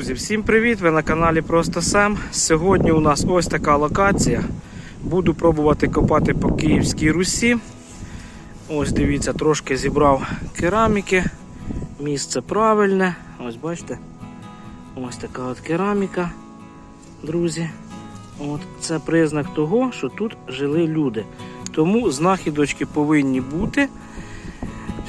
Друзі, всім привіт! Ви на каналі Просто Сем. Сьогодні у нас ось така локація. Буду пробувати копати по Київській Русі. Ось дивіться, трошки зібрав кераміки. Місце правильне. Ось бачите. Ось така от кераміка, друзі. От Це признак того, що тут жили люди. Тому знахідочки повинні бути.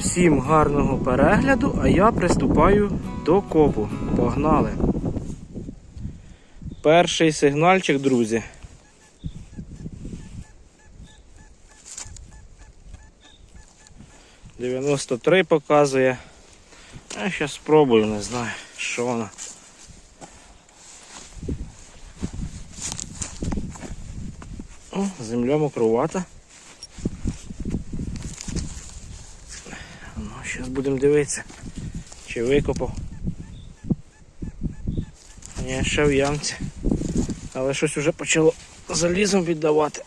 Всім гарного перегляду, а я приступаю до копу. Погнали. Перший сигнальчик, друзі. Дев'яносто три показує. Я зараз спробую, не знаю, що вона. О, земля мокрувата. Ну, зараз будемо дивитися, чи викопав. Ні, ще в ямці. Але щось вже почало залізом віддавати.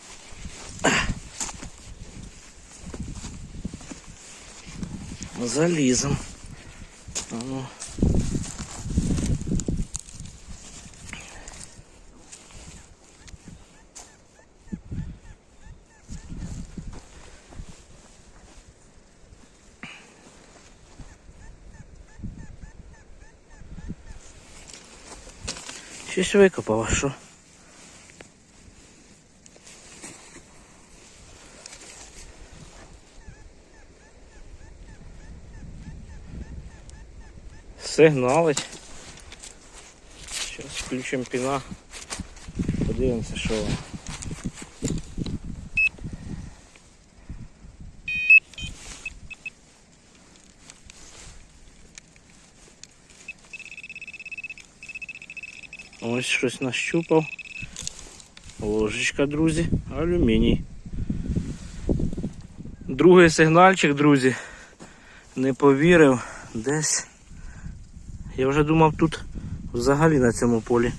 Залізом. А ну. Щось викопав, а що? Сигналить. Зараз включимо піна. Подивимося, що воно. Ось щось нащупав. Ложечка, друзі, алюміній. Другий сигнальчик, друзі. Не повірив. Десь. Я вже думав тут взагалі на цьому полі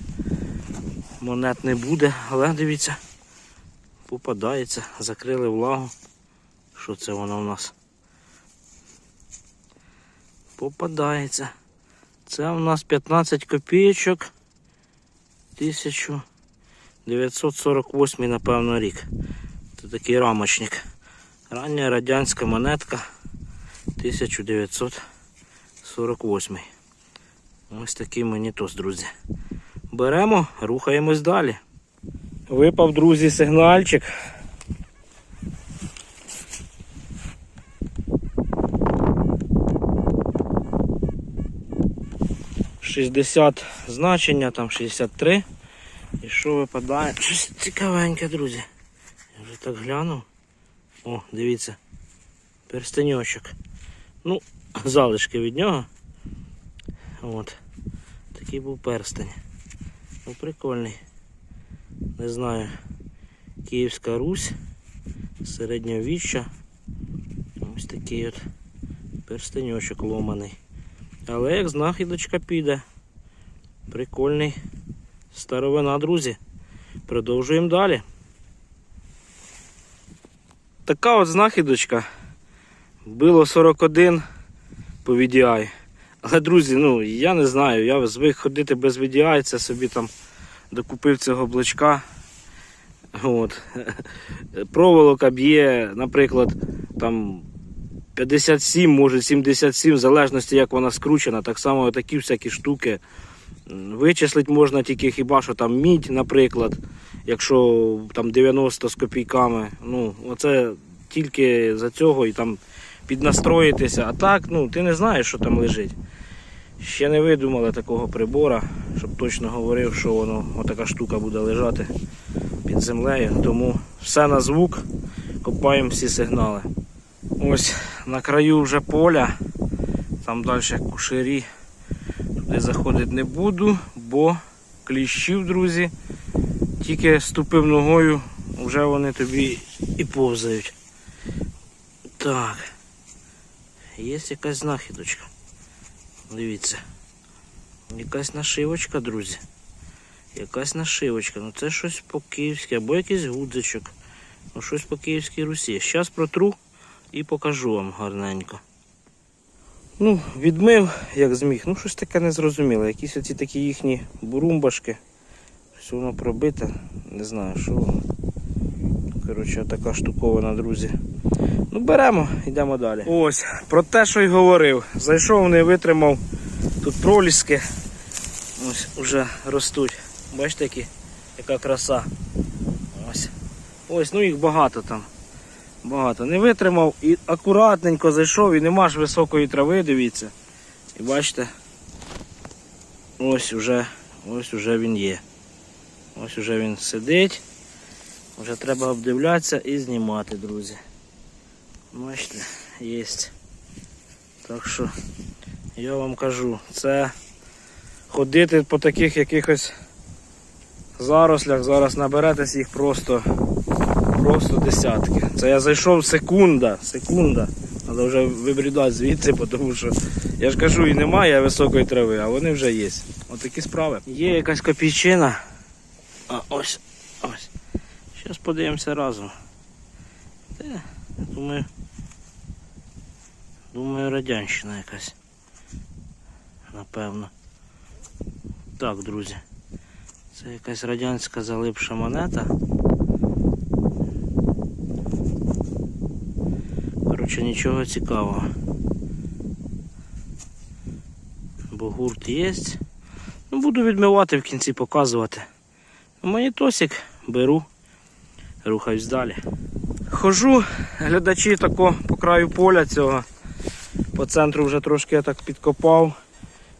монет не буде, але дивіться, попадається, закрили влагу. Що це воно у нас? Попадається. Це у нас 15 копійочок. 1948 напевно рік. Це такий рамочник. Рання радянська монетка 1948. Ось такий монітос, друзі. Беремо, рухаємось далі. Випав, друзі, сигнальчик. Шістдесят значення, там 63. І що випадає? Щось цікавеньке, друзі. Я вже так глянув. О, дивіться. Перстеньочок. Ну, залишки від нього. От. Такий був перстень. Ну, прикольний. Не знаю. Київська Русь. Середньовіччя. Ось такий от перстеньочок ломаний. Але як знахідочка піде. Прикольний. Старовина, друзі. Продовжуємо далі. Така от знахідочка. Було 41 по VDI. Але, друзі, ну я не знаю, я звик ходити без VDI, це собі там докупив цього блочка. От. Проволока б'є, наприклад, там 57, може 77, в залежності як вона скручена, так само такі всякі штуки. Вичислити можна тільки хіба що там мідь, наприклад, якщо там 90 з копійками. Ну, оце тільки за цього і там піднастроїтися. А так, ну, ти не знаєш, що там лежить. Ще не видумали такого прибора, щоб точно говорив, що воно отака штука буде лежати під землею. Тому все на звук, копаємо всі сигнали. Ось на краю вже поля, там далі кушері. Туди заходити не буду, бо кліщів, друзі, тільки ступив ногою, вже вони тобі і повзають. Так. Є якась знахідочка. Дивіться. Якась нашивочка, друзі. Якась нашивочка. Ну це щось по-київськи, або якийсь гудзичок. Ну щось по київській Русі. Зараз протру і покажу вам гарненько. Ну, відмив, як зміг. Ну, щось таке незрозуміле. Якісь оці такі їхні бурумбашки. Щось воно пробите. Не знаю, що воно. Коротше, така штуковина, друзі. Ну, беремо, йдемо далі. Ось, про те, що й говорив. Зайшов, не витримав. Тут проліски. Ось вже ростуть. Бачите, які, яка краса. Ось. Ось, ну їх багато там. Багато. Не витримав і акуратненько зайшов і нема ж високої трави, дивіться. І бачите. Ось уже, ось уже він є. Ось уже він сидить. Вже треба обдивлятися і знімати, друзі. Бачите, є. Так що я вам кажу, це ходити по таких якихось зарослях, зараз наберетесь їх просто, просто десятки. Це я зайшов секунда, секунда. Треба вже вибрідати звідси, тому що я ж кажу, і немає високої трави, а вони вже є. Отакі справи. Є якась копійчина. А ось, ось. Зараз подивимося разом. Де? Думаю, думаю, радянщина якась. Напевно. Так, друзі. Це якась радянська залипша монета. Коротше, нічого цікавого. Бо гурт є. Ну, буду відмивати в кінці показувати. Монітосик беру, рухаюсь далі. Хожу, глядачі тако по краю поля цього. По центру вже трошки я так підкопав.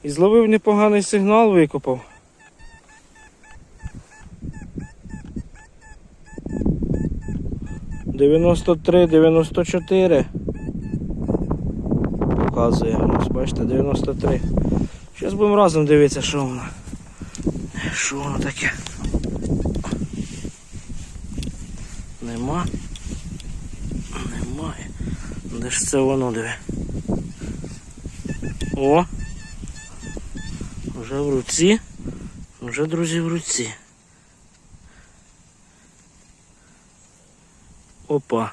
І зловив непоганий сигнал, викопав. Дев'яносто три, дев'яносто чотири. Показує. Ось бачите, 93. Зараз будемо разом дивитися, що воно. Що воно таке? Нема. Немає. Де ж це воно диви? О! Вже в руці. Вже, друзі, в руці. Опа.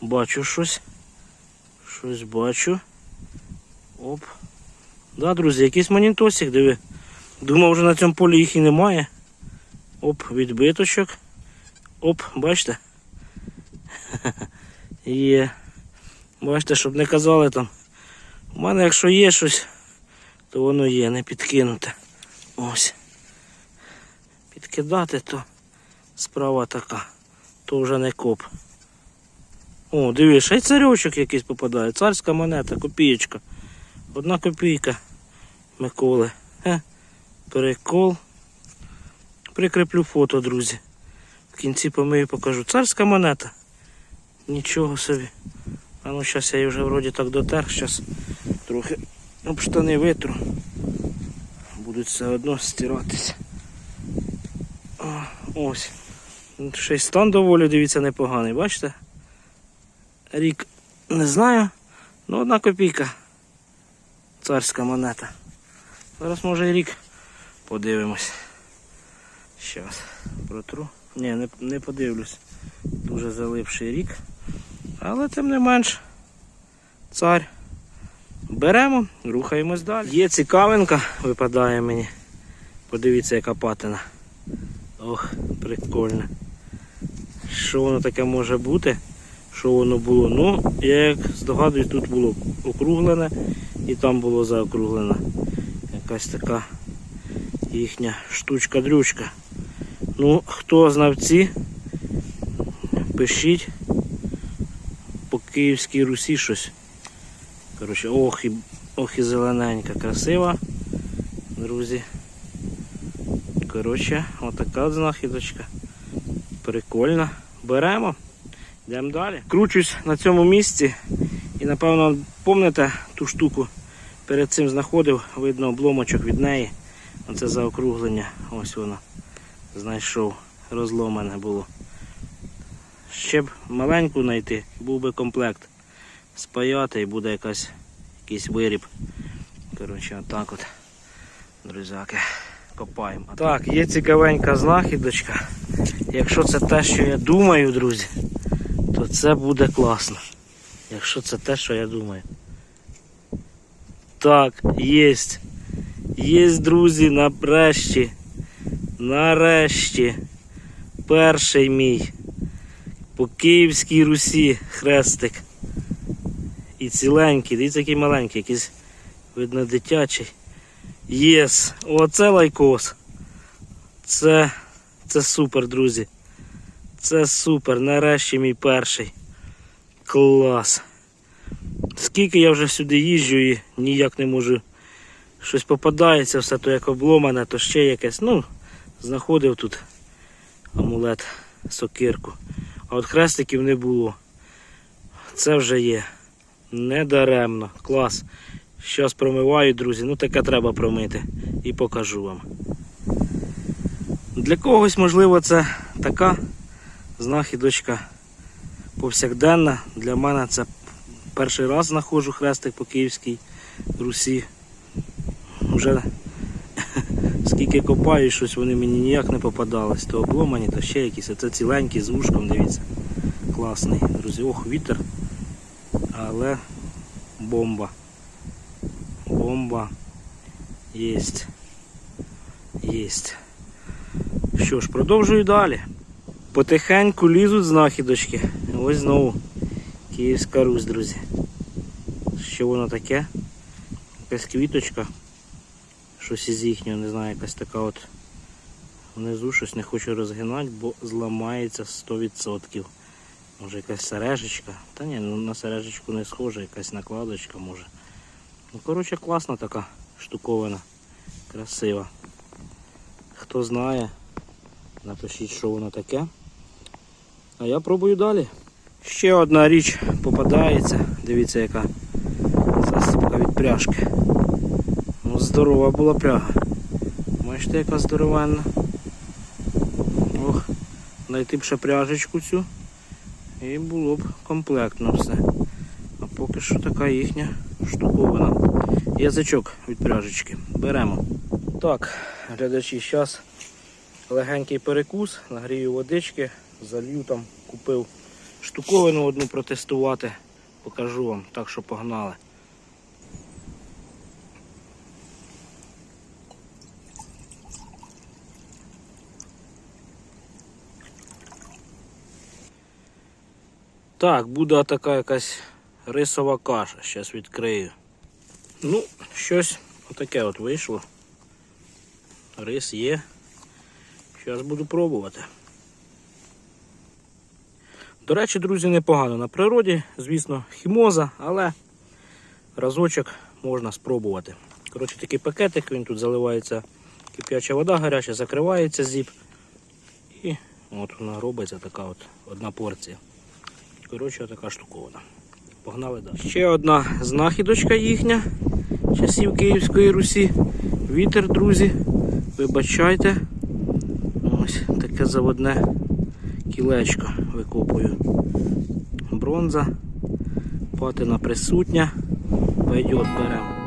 Бачу щось. Щось бачу. Оп. Да, друзі, якийсь монітосик, диви. Думав, вже на цьому полі їх і немає. Оп, відбиточок. Оп, бачите? Є. Бачите, щоб не казали там. У мене якщо є щось, то воно є, не підкинуте. Ось. Підкидати, то справа така. То вже не коп. О, дивись, ще й царьочок якийсь попадає. Царська монета, копієчка. Одна копійка Миколи. Перекол. Прикріплю фото, друзі. В кінці помию покажу. Царська монета. Нічого собі. А ну зараз я її вже вроді так дотер, зараз трохи об штани витру. Будуть все одно стиратися. Ось. Ще й стан доволі, дивіться, непоганий, бачите? Рік не знаю, ну одна копійка. Царська монета. Зараз може і рік подивимось. Щас протру. Ні, не, не подивлюсь. Дуже залипший рік. Але тим не менш, цар. Беремо, рухаємось далі. Є цікавинка, випадає мені. Подивіться, яка патина. Ох, прикольно. Що воно таке може бути? Що воно було? Ну, я як здогадуюсь, тут було округлене і там було заокруглене. Якась така їхня штучка-дрючка. Ну, хто знавці, пишіть по Київській Русі щось. Коротше, ох і, ох і зелененька, красива, друзі. Коротше, отака знахідочка. Прикольна. Беремо, йдемо далі. Кручусь на цьому місці і напевно помните ту штуку перед цим знаходив, видно обломочок від неї. Оце заокруглення. Ось воно. Знайшов. Розломане було. Ще б маленьку знайти, був би комплект. Спаяти і буде якась, якийсь виріб. Коротше, отак от, друзяки, копаємо. Так, є цікавенька знахідочка. Якщо це те, що я думаю, друзі, то це буде класно. Якщо це те, що я думаю. Так, єсть. Єсть, друзі, нарешті. Нарешті. Перший мій. По Київській Русі хрестик. І ціленький, дивіться, який маленький, якийсь, видно, дитячий. Єс! Оце лайкос. Це, це супер, друзі. Це супер. Нарешті мій перший. Клас. Скільки я вже сюди їжджу і ніяк не можу. Щось попадається, все то як обломане, то ще якесь. Ну, знаходив тут амулет, сокирку. А от хрестиків не було. Це вже є. Недаремно. Клас. Щас промиваю, друзі. Ну таке треба промити. І покажу вам. Для когось, можливо, це така знахідочка повсякденна. Для мене це перший раз знаходжу хрестик по Київській Русі. Вже скільки копаю, щось вони мені ніяк не попадались. То обломані, то ще якісь. Це ціленькі з вушком, дивіться. Класний. Друзі, ох, вітер. Але бомба. Бомба. Єсть. Єсть. Що ж, продовжую далі. Потихеньку лізуть знахідочки. Ось знову Київська Русь, друзі. Що воно таке? Якась квіточка. Щось із їхнього, не знаю, якась така от внизу щось не хочу розгинати, бо зламається 100%. Може якась сережечка. Та ні, ну на сережечку не схожа, якась накладочка може. Ну, коротше, класна така штуковина. Красива. Хто знає, напишіть, що воно таке. А я пробую далі. Ще одна річ попадається. Дивіться, яка засібка від пряжки. Ну, здорова була пряга. Бачите, яка здоровенна. Ох, знайти б ще пряжечку цю. І було б комплектно все. А поки що така їхня штуковина. Язичок від пряжечки. Беремо. Так, глядачі, зараз легенький перекус, нагрію водички, залью там, купив штуковину одну протестувати. Покажу вам, так що погнали. Так, буде така якась рисова каша. Зараз відкрию. Ну, щось отаке от вийшло. Рис є. Зараз буду пробувати. До речі, друзі, непогано на природі, звісно, хімоза, але разочок можна спробувати. Коротше, такий пакетик, він тут заливається кип'яча вода гаряча, закривається зіп. І от вона робиться така от одна порція. Коротше, така штуковина. Погнали далі. Ще одна знахідочка їхня часів Київської Русі. Вітер, друзі. Вибачайте. Ось таке заводне кілечко викопую. Бронза. Патина присутня. Пойдет беремо.